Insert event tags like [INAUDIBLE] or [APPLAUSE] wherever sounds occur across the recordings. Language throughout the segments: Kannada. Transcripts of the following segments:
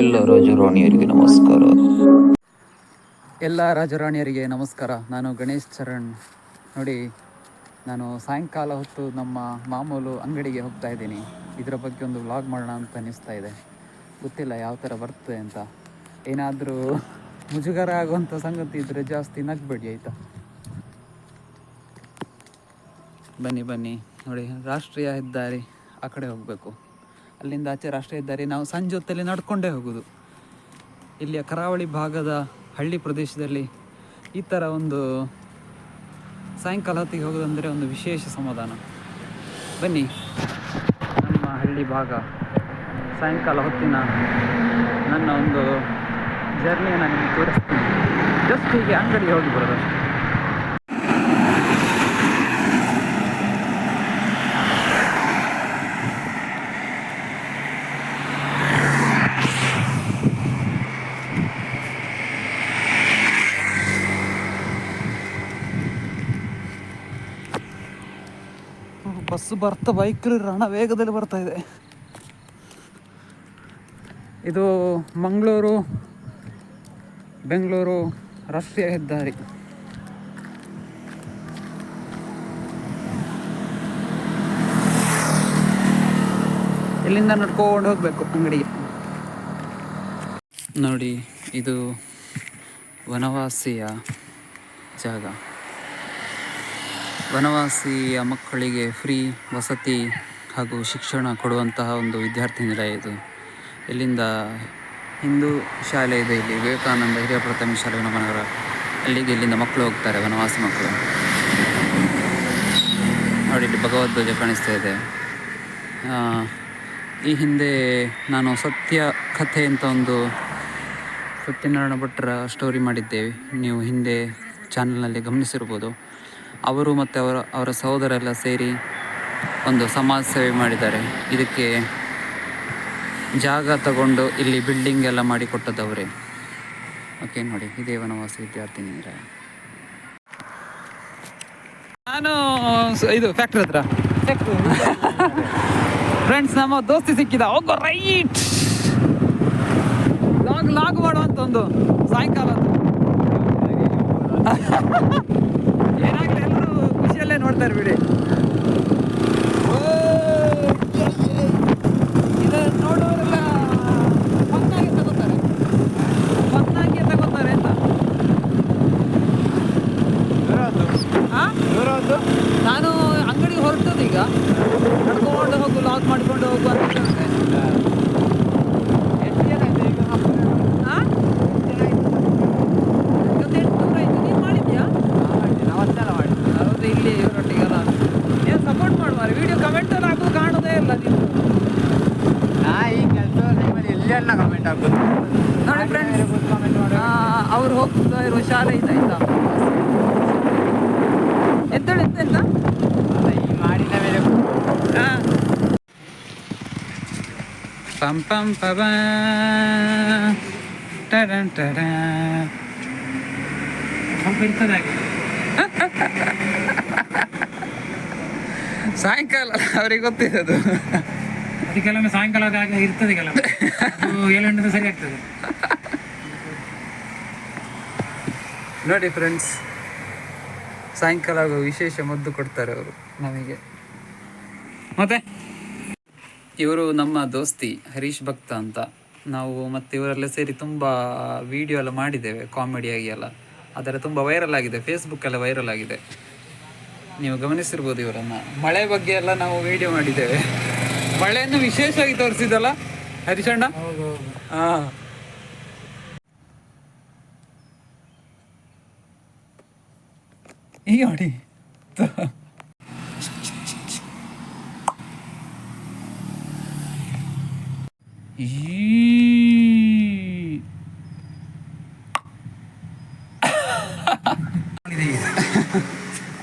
ಎಲ್ಲ ರಾಜರಾಣಿಯರಿಗೆ ನಮಸ್ಕಾರ. ಎಲ್ಲ ರಾಜರಾಣಿಯರಿಗೆ ನಮಸ್ಕಾರ. ನಾನು ಗಣೇಶ್ ಚರಣ್. ನೋಡಿ, ನಾನು ಸಾಯಂಕಾಲ ಹೊತ್ತು ನಮ್ಮ ಮಾಮೂಲು ಅಂಗಡಿಗೆ ಹೋಗ್ತಾ ಇದ್ದೀನಿ. ಇದರ ಬಗ್ಗೆ ಒಂದು ವ್ಲಾಗ್ ಮಾಡೋಣ ಅಂತ ಅನ್ನಿಸ್ತಾ ಇದೆ. ಗೊತ್ತಿಲ್ಲ ಯಾವ ಥರ ಬರ್ತದೆ ಅಂತ. ಏನಾದರೂ ಮುಜುಗರ ಆಗುವಂಥ ಸಂಗತಿ ಇದ್ದರೆ ಜಾಸ್ತಿ ನಗ್ಬೇಡಿ, ಆಯಿತಾ? ಬನ್ನಿ ಬನ್ನಿ. ನೋಡಿ, ರಾಷ್ಟ್ರೀಯ ಹೆದ್ದಾರಿ ಆ ಕಡೆ ಹೋಗಬೇಕು. ಅಲ್ಲಿಂದ ಆಚೆ ರಾಷ್ಟ್ರೀಯ ಹೆದ್ದಾರಿ ನಾವು ಸಂಜೆ ಹೊತ್ತಲ್ಲಿ ನಡ್ಕೊಂಡೇ ಹೋಗೋದು. ಇಲ್ಲಿಯ ಕರಾವಳಿ ಭಾಗದ ಹಳ್ಳಿ ಪ್ರದೇಶದಲ್ಲಿ ಈ ಥರ ಒಂದು ಸಾಯಂಕಾಲ ಹೊತ್ತಿಗೆ ಹೋಗೋದಂದರೆ ಒಂದು ವಿಶೇಷ ಸಮಾಧಾನ. ಬನ್ನಿ, ನಮ್ಮ ಹಳ್ಳಿ ಭಾಗ. ಸಾಯಂಕಾಲ ಹೊತ್ತಿನ ನನ್ನ ಒಂದು ಜರ್ನಿಯನ್ನು ನಿಮಗೆ ತೋರಿಸ್ತೀನಿ. ಜಸ್ಟ್ ಹೀಗೆ ಅಂಗಡಿಗೆ ಹೋಗಿ ಬರೋದಷ್ಟೇ. ಬರ್ತಾ ಬೈಕ್ ರಣ ವೇಗದಲ್ಲಿ ಬರ್ತಾ ಇದೆ. ಇದು ಮಂಗಳೂರು, ಬೆಂಗಳೂರು ರಾಷ್ಟ್ರೀಯ ಹೆದ್ದಾರಿ. ಇಲ್ಲಿಂದ ನಡ್ಕೊಂಡು ಹೋಗ್ಬೇಕು ಅಂಗಡಿಗೆ. ನೋಡಿ, ಇದು ವನವಾಸಿಯ ಜಾಗ. ವನವಾಸಿಯ ಮಕ್ಕಳಿಗೆ ಫ್ರೀ ವಸತಿ ಹಾಗೂ ಶಿಕ್ಷಣ ಕೊಡುವಂತಹ ಒಂದು ವಿದ್ಯಾರ್ಥಿ ನಿಲಯ ಇದು. ಇಲ್ಲಿಂದ ಹಿಂದೂ ಶಾಲೆ ಇದೆ ಇಲ್ಲಿ. ವಿವೇಕಾನಂದ ಹಿರಿಯ ಪ್ರಾಥಮಿಕ ಶಾಲೆ ನಗರ ಅಲ್ಲಿಗೆ ಇಲ್ಲಿಂದ ಮಕ್ಕಳು ಹೋಗ್ತಾರೆ, ವನವಾಸಿ ಮಕ್ಕಳು. ನೋಡಿ, ಇಲ್ಲಿ ಭಗವದ್ಧ್ವಜ ಕಾಣಿಸ್ತಾ ಇದೆ. ಈ ಹಿಂದೆ ನಾನು ಸತ್ಯ ಕಥೆ ಅಂತ ಒಂದು ಸತ್ಯನಾರಾಯಣ ಭಟ್ರ ಸ್ಟೋರಿ ಮಾಡಿದ್ದೇವೆ. ನೀವು ಹಿಂದೆ ಚಾನಲ್ನಲ್ಲಿ ಗಮನಿಸಿರ್ಬೋದು. ಅವರು ಮತ್ತು ಅವರ ಅವರ ಸಹೋದರೆಲ್ಲ ಸೇರಿ ಒಂದು ಸಮಾಜ ಸೇವೆ ಮಾಡಿದ್ದಾರೆ. ಇದಕ್ಕೆ ಜಾಗ ತಗೊಂಡು ಇಲ್ಲಿ ಬಿಲ್ಡಿಂಗ್ ಎಲ್ಲ ಮಾಡಿ ಕೊಟ್ಟದವರೇ ಓಕೆ ನೋಡಿ ಇದೇ ವನವಾಸ ವಿದ್ಯಾರ್ಥಿ ನಿಲಯ ನಾನು ಇದು ಫ್ಯಾಕ್ಟ್ರಿ ಹತ್ರ. ಫ್ರೆಂಡ್ಸ್ ನಮ್ಮ ದೋಸ್ತಿ ಸಿಕ್ಕಿದ. ಹೋಗೋ ರೈಟ್ ಲಾಗ್ ಲಾಗ್ ಮಾಡುವಂತ ಒಂದು ಸಾಯಂಕಾಲ. ಏನಾಗಲಿ ಎಲ್ಲರೂ ಖುಷಿಯಲ್ಲೇ ನೋಡ್ತಾರೆ ಬಿಡಿ ಓ, ಇದನ್ನ ನೋಡೋರೆಲ್ಲ ಫನ್ನಾಗಿ ತಗೋತಾರೆ ಫನ್ನಾಗಿ ತಗೋತಾರೆ ಅಂತ ಆ? ನಾನು ಅಂಗಡಿಗೆ ಹೊರಟದ್ದು ಈಗ ನಡ್ಕೊಂಡು ಹೋಗು ಲಾಗ್ ಮಾಡ್ಕೊಂಡು ಹೋಗು ಅಂತ ಹೇಳಿದೆ. ಆ? ಇವತ್ತು ಎಂಟ್ನೂರ ಆಯ್ತು. ನೀನ್ ಮಾಡಿದ್ಯಾ? ಹೌದು, ಇಲ್ಲಿ ಇವರೊಟ್ಟಿಗೆಲ್ಲ ಏನ್ ಸಪೋರ್ಟ್ ಮಾಡುವ ವಿಡಿಯೋ ಕಮೆಂಟ್ ಅಲ್ಲಿ ಹಾಕುದು ಕಾಣೋದೇ ಇಲ್ಲ ನೀವು ನೋಡಿ ಫ್ರೆಂಡ್ಸ್ ಅವ್ರು ಹೋಗ್ತಾ ಇರುವ ಶಾಲೆ ಇದಾಯ್ತಾ ಎಂತೇಳಿ ಎಂತ ಎಂತ ಆ. ಪಂ ಪಂ ಪಬ ಟಡನ್ da. [LAUGHS] ಸಾಯಂಕಾಲ ಅವ್ರಿಗೆ ಗೊತ್ತಿದೆ ಅದು ಕೆಲವೊಮ್ಮೆ ಸಾಯಂಕಾಲ ಇರ್ತದೆ ಕೆಲವೊಮ್ಮೆ ಏಳು ಗಂಟೆ ಸರಿ ಆಗ್ತದೆ. ನೋಡಿ ಫ್ರೆಂಡ್ಸ್ ಸಾಯಂಕಾಲ ವಿಶೇಷ ಮದ್ದು ಕೊಡ್ತಾರೆ ಅವರು ನಮಗೆ. ಮತ್ತೆ? ಇವರು ನಮ್ಮ ದೋಸ್ತಿ ಹರೀಶ್ ಭಕ್ತ ಅಂತ. ನಾವು ಮತ್ತೆ ಇವರೆಲ್ಲ ಸೇರಿ ತುಂಬ ವಿಡಿಯೋ ಎಲ್ಲ ಮಾಡಿದ್ದೇವೆ ಕಾಮಿಡಿಯಾಗಿ ಎಲ್ಲ. ಅದರ ತುಂಬ ವೈರಲ್ ಆಗಿದೆ ಫೇಸ್ಬುಕ್ ಎಲ್ಲ ವೈರಲ್ ಆಗಿದೆ. ನೀವು ಗಮನಿಸಿರ್ಬೋದು ಇವರನ್ನ. ಮಳೆ ಬಗ್ಗೆ ಎಲ್ಲ ನಾವು ವಿಡಿಯೋ ಮಾಡಿದ್ದೇವೆ. ಮಳೆಯನ್ನು ವಿಶೇಷವಾಗಿ ತೋರಿಸಿದಲ್ಲ ಹರೀಶಣ್ಣ ಹಾ. ಈ ನೋಡಿ [LAUGHS]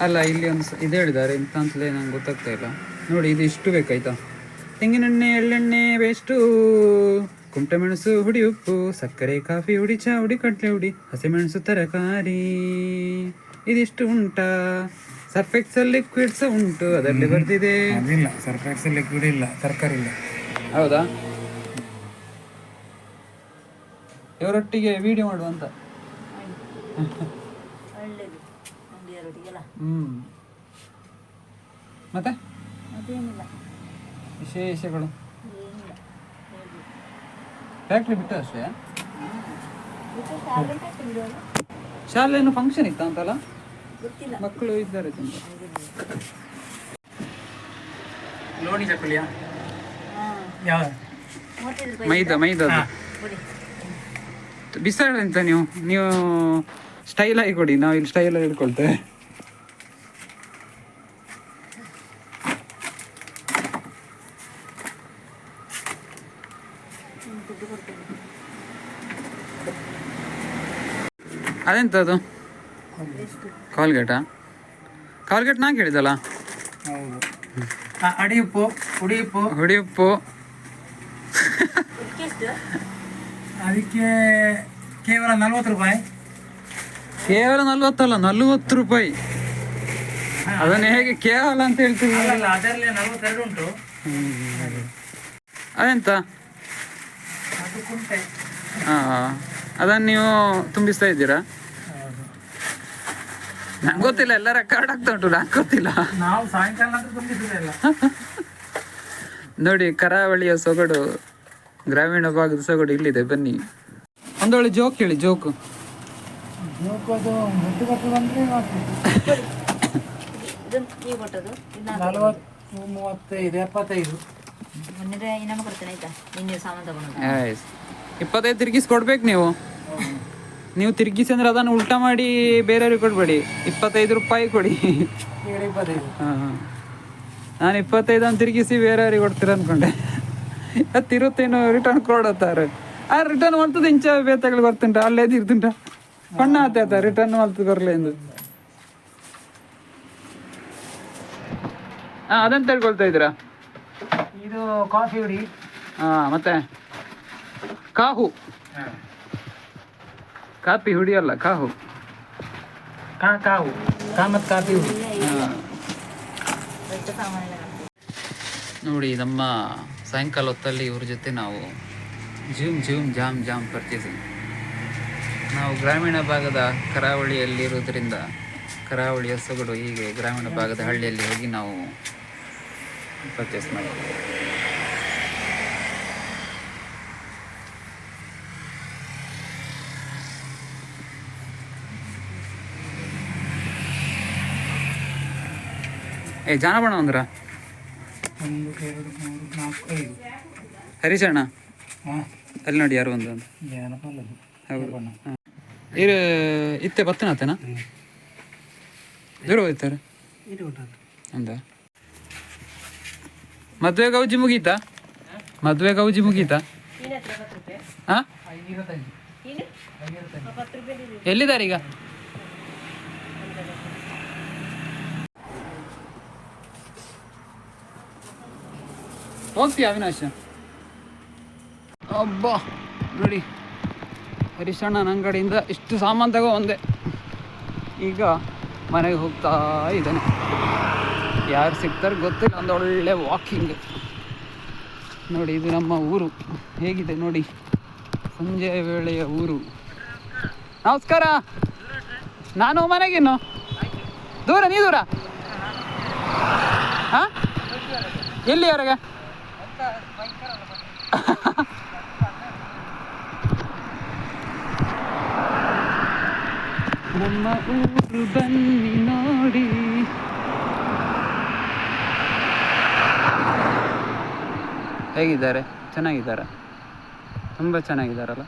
ಅಲ್ಲ ಇಲ್ಲಿ ಒಂದು ಇದು ಹೇಳಿದ್ದಾರೆ ಎಂತ ಅಂತಲೇ ನಂಗೆ ಗೊತ್ತಾಗ್ತಾ ಇಲ್ಲ. ನೋಡಿ ಇದು ಇಷ್ಟು ಬೇಕಾಯ್ತಾ? ತೆಂಗಿನೆಣ್ಣೆ ಎಳ್ಳೆಣ್ಣೆ ಬೇಷ್ಟು ಕುಂಟೆ ಮೆಣಸು ಹುಡಿ ಉಪ್ಪು ಸಕ್ಕರೆ ಕಾಫಿ ಹುಡಿ ಚಾ ಹುಡಿ ಕಡಲೆ ಹುಡಿ ಹಸಿಮೆಣಸು ತರಕಾರಿ. ಇದಿಷ್ಟು ಉಂಟಾ? ಸರ್ಫೆಕ್ಸಲ್ ಲಿಕ್ವಿಡ್ಸ್ ಉಂಟು ಅದರಲ್ಲಿ ಬರ್ತಿದೆ ಇಲ್ಲ ಸರ್ಫೆಕ್ಸ್ ಲಿಕ್ವಿಡ್ ಇಲ್ಲ ತರಕಾರಿ ಇಲ್ಲ. ಹೌದಾ? ಇವರೊಟ್ಟಿಗೆ ವಿಡಿಯೋ ಮಾಡುವಂತ ಒಳ್ಳೇದು. ಮಂಡಿಯರೊಟ್ಟಿಗೆಲ್ಲ ಹ್ಮ್. ಮತ್ತೆ? ವಿಶೇಷಗಳು? ಏನಿಲ್ಲ. ಹೇಳ್ಬೇಕು. ಫ್ಯಾಕ್ಟ್ರಿ ಬಿಟ್ಟು ಅಷ್ಟೇ ಮತ್ತೆ ಶಾಲೆ ಶಾಲೆಯನ್ನು ಫಂಕ್ಷನ್ ಇತ್ತ ಅಂತಲ್ಲ? ಗೊತ್ತಿಲ್ಲ. ಮಕ್ಕಳು ಇದ್ದಾರೆ ತುಂಬ. ಲೋಣಿ ಚಕ್ಕುಲಿಯಾ ಹಾ. ಯಾವ? ಮೈದಾ ಮೈದಾ. ಕೊಡಿ ಬಿಸಾಡ ಎಂತ ನೀವು. ನೀವು ಸ್ಟೈಲ್ ಆಗಿ ಕೊಡಿ. ನಾವು ಇಲ್ಲಿ ಸ್ಟೈಲ್ ಆಗಿ ಇಟ್ಕೊಳ್ತೇವೆ ನಿಮ್ಗೆ ದುಡ್ಡು ಕೊಡ್ತೇನೆ ಅದೆಂತ ಅದು ಕಾಲ್ಗೇಟಾ ಕಾಲ್ಗೇಟ್ ನಾ ಕೇಳಿದಲ್ಲ ಹೌದು ಆ, ಅಡಿ ಅದಕ್ಕೆ ಕೇವಲ ನಲ್ವತ್ತು ರೂಪಾಯಿ. ಕೇವಲ ನಲ್ವತ್ತಲ್ಲ ನಲ್ವತ್ತು ರೂಪಾಯಿ. ಅದನ್ನು ಹೇಗೆ ಕೇವಲ ಅಂತ ಹೇಳ್ತೀವಿ? ಅಲ್ಲ ಅದರಲ್ಲಿ ನಲ್ವತ್ತೆರಡು ಉಂಟು. ಅದೆಂತ ಅದು ಕುಂಟೆ ಹಾ ಅದನ್ನು ನೀವು ತುಂಬಿಸ್ತಾ ಇದ್ದೀರಾ? ನಂಗೆ ಗೊತ್ತಿಲ್ಲ ಎಲ್ಲ ರೆಕಾರ್ಡ್ ಆಗ್ತಾ ಉಂಟು ನಂಗೆ ಗೊತ್ತಿಲ್ಲ. ನಾವು ಸಾಯಂಕಾಲ [LAUGHS] ನೋಡಿ ಕರಾವಳಿಯ ಸೊಗಡು. ಗ್ರಾಮೀಣ ಭಾಗದ ಸೊಗಡು ಇಲ್ಲಿದೆ ಬನ್ನಿ. ಒಂದೊಳ್ಳೆ ಜೋಕ್ ಹೇಳಿ ಜೋಕು. ಇಪ್ಪತ್ತೈದು ತಿರುಗಿಸಿ ಕೊಡ್ಬೇಕು ನೀವು. ನೀವು ತಿರುಗಿಸಿ ಅಂದ್ರೆ ಅದನ್ನು ಉಲ್ಟಾ ಮಾಡಿ ಬೇರೆಯವ್ರಿಗೆ ಕೊಡ್ಬೇಡಿ. ಇಪ್ಪತ್ತೈದು ರೂಪಾಯಿ ಕೊಡಿ. ನಾನು ಇಪ್ಪತ್ತೈದು ಅಂತ ತಿರುಗಿಸಿ ಬೇರೆಯವ್ರಿಗೆ ಕೊಡ್ತೀರ ಅನ್ಕೊಂಡೆ. ತಿರುತ್ತೇನು ರಿಟರ್ನ್ ಕೊಡತ್ತಾರೆ ಆ ರಿಟರ್ನ್ ಮಾಡ್ತದೆ ಇಂಚ ಬೇತಗಳು ಬರ್ತುಂಟ ಅಲ್ಲೇ ತಿರ್ತುಂಟ ಪಣ್ಣ ಆತ ರಿಟರ್ನ್ ಮಾಡ್ತದೆ ಬರಲಿ ಎಂದು ಹಾ ಅದಂತ ಹೇಳ್ಕೊಳ್ತಾ ಇದ್ದೀರಾ? ಇದು ಕಾಫಿ ಹುಡಿ. ಹಾ ಮತ್ತೆ? ಕಾಹು. ಕಾಪಿ ಹುಡಿಯಲ್ಲ ಕಾಹು. ಕಾ ಕಾವು ಕಾ ಮತ್ತು ಕಾಫಿ ಹುಡಿ. ನೋಡಿ ನಮ್ಮ ಸಾಯಂಕಾಲ ಹೊತ್ತಲ್ಲಿ ಇವ್ರ ಜೊತೆ ನಾವು zoom zoom jam jam purchasing ನಾವು ಗ್ರಾಮೀಣ ಭಾಗದ ಕರಾವಳಿಯಲ್ಲಿರೋದ್ರಿಂದ ಕರಾವಳಿ ಸೊಗಡು ಹೀಗೆ ಗ್ರಾಮೀಣ ಭಾಗದ ಹಳ್ಳಿಯಲ್ಲಿ ಹೋಗಿ ನಾವು ಪರ್ಚೇಸ್ ಮಾಡ್ತೀವಿ ಏ ಜಾನಬಣ ಅಂದ್ರ ಒಂದು ಎರಡು ಮೂರು ನಾಲ್ಕು ಐದು ಹರೀಶಣ್ಣ? ಹಾಂ. ಅಲ್ಲಿ ನೋಡಿ ಯಾರು ಒಂದು. ಏನಪ್ಪ ಅಲ್ಲದು ಹೌದು. ಇರು ಇತ್ತೆ ಬತ್ತನಾತೇನ ದೂರ ಅಂದ. ಮದ್ವೆ ಗೌಜಿ ಮುಗೀತಾ? ಮದ್ವೆ ಗೌಜಿ ಮುಗೀತಾ? ಹಾ? ಎಲ್ಲಿದ್ದಾರೆ ಈಗ? ಹೋಗ್ತೀಯ ಅವಿನಾಶ್ ಅಬ್ಬಾ, ನೋಡಿ. ಹರಿಶಣ್ಣನ ಅಂಗಡಿಯಿಂದ ಇಷ್ಟು ಸಾಮಾನು ತಗೋ ಒಂದೆ ಈಗ ಮನೆಗೆ ಹೋಗ್ತಾ ಇದ್ದಾನೆ. ಯಾರು ಸಿಗ್ತಾರೆ ಗೊತ್ತಿಲ್ಲ, ಒಂದು ಒಳ್ಳೆ ವಾಕಿಂಗ್ ನೋಡಿ, ಇದು ನಮ್ಮ ಊರು. ಹೇಗಿದೆ ನೋಡಿ? ಸಂಜೆ ವೇಳೆಯ ಊರು. ನಮಸ್ಕಾರ. ನಾನು ಮನೆಗಿನ್ನು ದೂರ, ನೀ ದೂರ? ಹಾ? ಎಲ್ಲಿಯವರೆಗೆ ನಮ್ಮ ಊರು ಬನ್ನಿ ನೋಡಿ. ಹೇಗಿದ್ದಾರೆ? ಚೆನ್ನಾಗಿದ್ದಾರೆ? ತುಂಬ ಚೆನ್ನಾಗಿದ್ದಾರಲ್ಲ.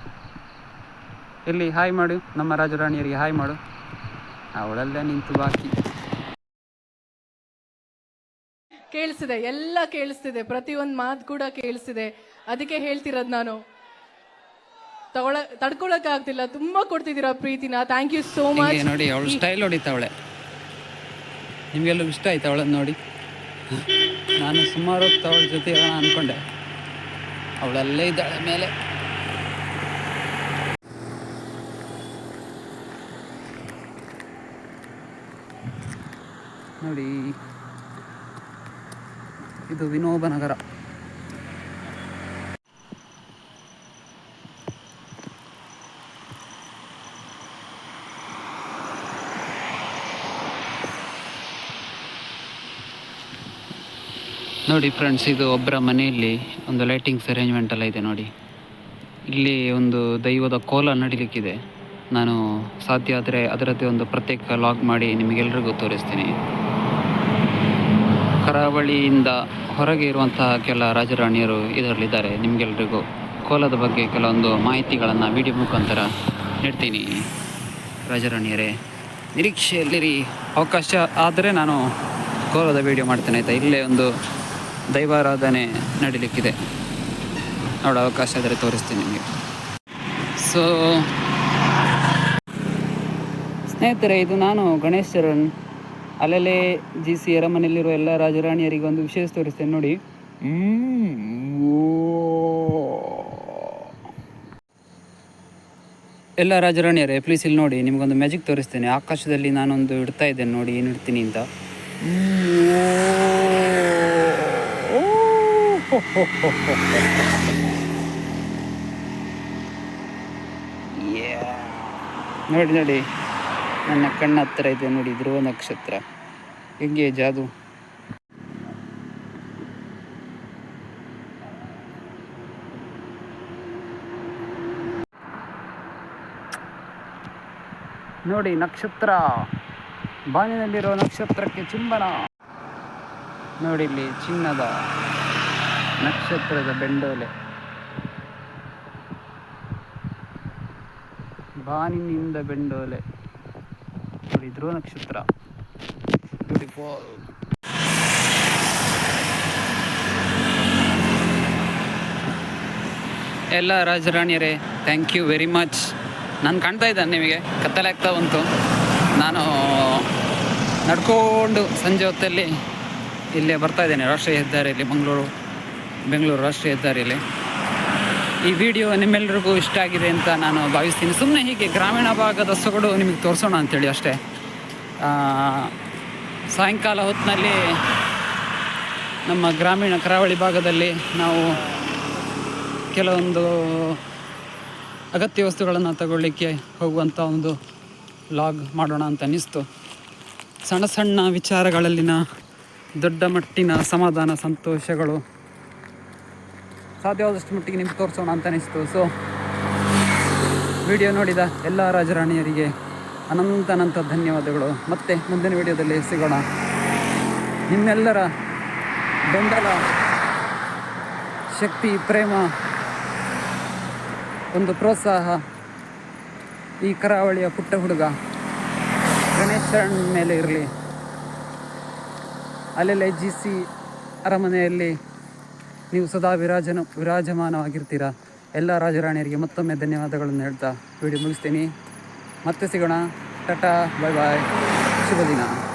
ಇಲ್ಲಿ ಹಾಯ್ ಮಾಡು, ನಮ್ಮ ರಾಜರಾಣಿಯರಿಗೆ ಹಾಯ್ ಮಾಡು. ಅವಳಲ್ಲೇ ನಿಂತು ಬಾಕಿ. ಕೇಳಿಸ್ತಿದೆ ಎಲ್ಲ ಕೇಳಿಸ್ತಿದೆ ಪ್ರತಿಯೊಂದು ಮಾತು ಕೂಡ ಕೇಳಿಸ್ತಿದೆ. ಅದಕ್ಕೆ ಹೇಳ್ತಿರೋದು ನಾನು. ತಗೊಳ ತಡ್ಕೊಳಕ್ ಆಗ್ತಿಲ್ಲ ತುಂಬಾ ಕೊಡ್ತಿದ್ದೀರಾ ಪ್ರೀತಿನ ಥ್ಯಾಂಕ್ ಯು ಸೋ ಮಚ್ ನೋಡಿ ಅವಳು ಸ್ಟೈಲ್ ಹೊಡಿತಾವಳೆ ನಿಮಗೆಲ್ಲ ಇಷ್ಟ ಆಯ್ತು ಅವಳನ್ನು ನೋಡಿ? ನಾನು ಸುಮಾರು ಹೊತ್ತು ಅವಳ ಜೊತೆ ಇರೋಣ ಅನ್ಕೊಂಡೆ. ಅವಳಲ್ಲೇ ಇದ್ದಾಳೆ ಮೇಲೆ ನೋಡಿ ಇದು ವಿನೋಬ ನಗರ. ನೋಡಿ ಫ್ರೆಂಡ್ಸ್ ಇದು ಒಬ್ಬರ ಮನೆಯಲ್ಲಿ ಒಂದು ಲೈಟಿಂಗ್ಸ್ ಅರೇಂಜ್ಮೆಂಟ್ ಎಲ್ಲ ಇದೆ ನೋಡಿ. ಇಲ್ಲಿ ಒಂದು ದೈವದ ಕೋಲ ನಡಿಲಿಕ್ಕಿದೆ. ನಾನು ಸಾಧ್ಯ ಆದರೆ ಅದರದ್ದೇ ಒಂದು ಪ್ರತ್ಯೇಕ ಲಾಗ್ ಮಾಡಿ ನಿಮಗೆಲ್ರಿಗೂ ತೋರಿಸ್ತೀನಿ. ಕರಾವಳಿಯಿಂದ ಹೊರಗೆ ಇರುವಂತಹ ಕೆಲ ರಾಜರಾಣಿಯರು ಇದರಲ್ಲಿದ್ದಾರೆ. ನಿಮಗೆಲ್ರಿಗೂ ಕೋಲದ ಬಗ್ಗೆ ಕೆಲವೊಂದು ಮಾಹಿತಿಗಳನ್ನು ವಿಡಿಯೋ ಮುಖಾಂತರ ನೀಡ್ತೀನಿ. ರಾಜರಾಣಿಯರೇ ನಿರೀಕ್ಷೆಯಲ್ಲಿರಿ. ಅವಕಾಶ ಆದರೆ ನಾನು ಕೋಲದ ವಿಡಿಯೋ ಮಾಡ್ತೇನೆ ಆಯಿತಾ? ಇಲ್ಲೇ ಒಂದು ದೈವಾರಾಧನೆ ನಡೀಲಿಕ್ಕಿದೆ. ನೋಡೋ, ಅವಕಾಶ ಆದರೆ ತೋರಿಸ್ತೀನಿ ನಿಮಗೆ. ಸೊ ಸ್ನೇಹಿತರೆ, ಇದು ನಾನು ಗಣೇಶ್ ಚರಣ್ ಅಲ್ಲಲ್ಲೇ ಜಿ ಸಿ ಅರಮನೆಯಲ್ಲಿರುವ ಎಲ್ಲ ರಾಜರಾಣಿಯರಿಗೆ ಒಂದು ವಿಶೇಷ ತೋರಿಸ್ತೇನೆ ನೋಡಿ. ಎಲ್ಲ ರಾಜರಾಣಿಯರೇ ಪ್ಲೀಸ್ ಇಲ್ಲಿ ನೋಡಿ ನಿಮಗೊಂದು ಮ್ಯಾಜಿಕ್ ತೋರಿಸ್ತೇನೆ. ಆಕಾಶದಲ್ಲಿ ನಾನೊಂದು ಇಡ್ತಾ ಇದ್ದೇನೆ ನೋಡಿ ಏನು ಇಡ್ತೀನಿ ಅಂತ. ನೋಡಿ ನೋಡಿ. ನನ್ನ ಕಣ್ಣ ಹತ್ರ ಇದೆ ನೋಡಿ ಧ್ರುವ ನಕ್ಷತ್ರ ಹೆಂಗೆ ಜಾದು? ನೋಡಿ, ನಕ್ಷತ್ರ. ಬಾನಿನಲ್ಲಿರೋ ನಕ್ಷತ್ರಕ್ಕೆ ಚುಂಬನ. ನೋಡಿ, ಇಲ್ಲಿ ಚಿನ್ನದ ನಕ್ಷತ್ರದ ಬೆಂಡೋಲೆ. ಬಾನಿನಿಂದ ಬೆಂಡೋಲೆ. ನೋಡಿ ಧ್ರುವ ನಕ್ಷತ್ರ. ಬ್ಯೂಟಿಫುಲ್ ಎಲ್ಲ ರಾಜರಾಣಿಯರೇ ಥ್ಯಾಂಕ್ ಯು ವೆರಿ ಮಚ್ ನಾನು ಕಾಣ್ತಾ ಇದ್ದಾನೆ ನಿಮಗೆ, ಕತ್ತಲೆ ಆಗ್ತಾ ಬಂತು ನಾನು ನಡ್ಕೊಂಡು ಸಂಜೆ ಹೊತ್ತಲ್ಲಿ ಇಲ್ಲೇ ಬರ್ತಾ ಇದ್ದೇನೆ, ರಾಷ್ಟ್ರೀಯ ಹೆದ್ದಾರಿಯಲ್ಲಿ, ಮಂಗಳೂರು, ಬೆಂಗಳೂರು ರಾಷ್ಟ್ರೀಯ ಹೆದ್ದಾರಿಯಲ್ಲಿ. ಈ ವಿಡಿಯೋ ನಿಮ್ಮೆಲ್ಲರಿಗೂ ಇಷ್ಟ ಆಗಿದೆ ಅಂತ ನಾನು ಭಾವಿಸ್ತೀನಿ. ಸುಮ್ಮನೆ ಹೀಗೆ ಗ್ರಾಮೀಣ ಭಾಗದ ಸೊಗಡು ನಿಮಗೆ ತೋರಿಸೋಣ ಅಂತೇಳಿ ಅಷ್ಟೇ. ಸಾಯಂಕಾಲ ಹೊತ್ತಿನಲ್ಲಿ ನಮ್ಮ ಗ್ರಾಮೀಣ ಕರಾವಳಿ ಭಾಗದಲ್ಲಿ ನಾವು ಕೆಲವೊಂದು ಅಗತ್ಯ ವಸ್ತುಗಳನ್ನು ತಗೊಳ್ಳಿಕ್ಕೆ ಹೋಗುವಂಥ ಒಂದು ಲಾಗ್ ಮಾಡೋಣ ಅಂತ ಅನ್ನಿಸ್ತು. ಸಣ್ಣ ಸಣ್ಣ ವಿಚಾರಗಳಲ್ಲಿನ ದೊಡ್ಡ ಮಟ್ಟಿನ ಸಮಾಧಾನ, ಸಂತೋಷಗಳು ಸಾಧ್ಯವಾದಷ್ಟು ಮಟ್ಟಿಗೆ ನಿಮ್ಗೆ ತೋರಿಸೋಣ ಅಂತ ಅನಿಸ್ತು. ಸೊ ವಿಡಿಯೋ ನೋಡಿದ ಎಲ್ಲ ರಾಜರಾಣಿಯರಿಗೆ ಅನಂತ ಅನಂತ ಧನ್ಯವಾದಗಳು. ಮತ್ತೆ ಮುಂದಿನ ವಿಡಿಯೋದಲ್ಲಿ ಸಿಗೋಣ. ನಿಮ್ಮೆಲ್ಲರ ಬೆಂಬಲ, ಶಕ್ತಿ, ಪ್ರೇಮ, ಒಂದು ಪ್ರೋತ್ಸಾಹ ಈ ಕರಾವಳಿಯ ಪುಟ್ಟ ಹುಡುಗ ಗಣೇಶ್ ಮೇಲೆ ಇರಲಿ. ಅಲ್ಲೆಲ್ಲ ಜಿ ಸಿ ಅರಮನೆಯಲ್ಲಿ ನೀವು ಸದಾ ವಿರಾಜನ ವಿರಾಜಮಾನವಾಗಿರ್ತೀರಾ? ಎಲ್ಲ ರಾಜರಾಣಿಯರಿಗೆ ಮತ್ತೊಮ್ಮೆ ಧನ್ಯವಾದಗಳನ್ನು ಹೇಳ್ತಾ ವಿಡಿಯೋ ಮುಗಿಸ್ತೀನಿ. ಮತ್ತೆ ಸಿಗೋಣ. ಟಟಾ ಬಾಯ್ ಬಾಯ್ ಶುಭ ದಿನ.